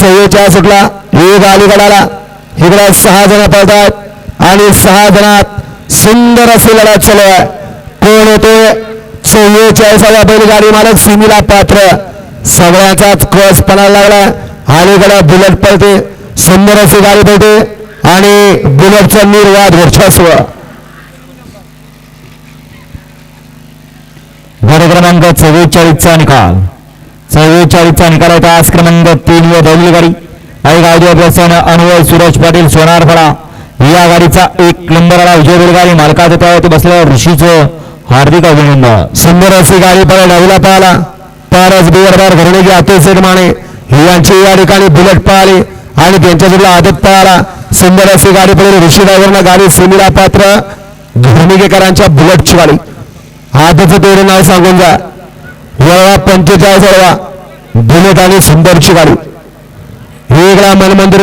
चव्वेचाळीस सुटला. एक अलीगडाला. इकडे सहा जण पळतात. आणि सहा जणात सुंदर अशी लढत चालू आहे. कोण होते? चव्वेचाळीसाव्या बैलगाडी मालक सिमीला पात्र. सगळ्याचाच क्रॉस पणाला लागला. अलीकडे बुलेट पळते. सुंदर अशी गाडी पळते. आणि बुलेटचं निर्वाद वर्चस्व. गड क्रमांक चव्वेचाळीसचा निकाल. चव्वेचाळीसचा निकाल आहे तास क्रमांक तीन व पहिली गाडी आई गाडी अभ्यासानं अनुभव सुरज पाटील सोनारफळा या गाडीचा एक नंबरला विजय बैलगाडी मालकाचा त्यावर बसलेला ऋषीचं हार्दिक अभिनंदन सुंदर अशी गाडी पळा डावीला पाहिला पारस बियरदार घरणे अतुल शेठ माने यांची या ठिकाणी बुलेट पळाली आणि त्यांच्याजवळ आदत पळाला सुंदर अशी गाडी पळली ऋषी ड्रायव्हरनं गाडी सुमिला पात्र घरणीकेकरांच्या बुलेटची गाडी आदतचं तेवढं नाव सांगून जा वळवा पंचेचाळीस वळवा बुलेट आणि सुंदरची गाडी. वेगळा मनमंदिर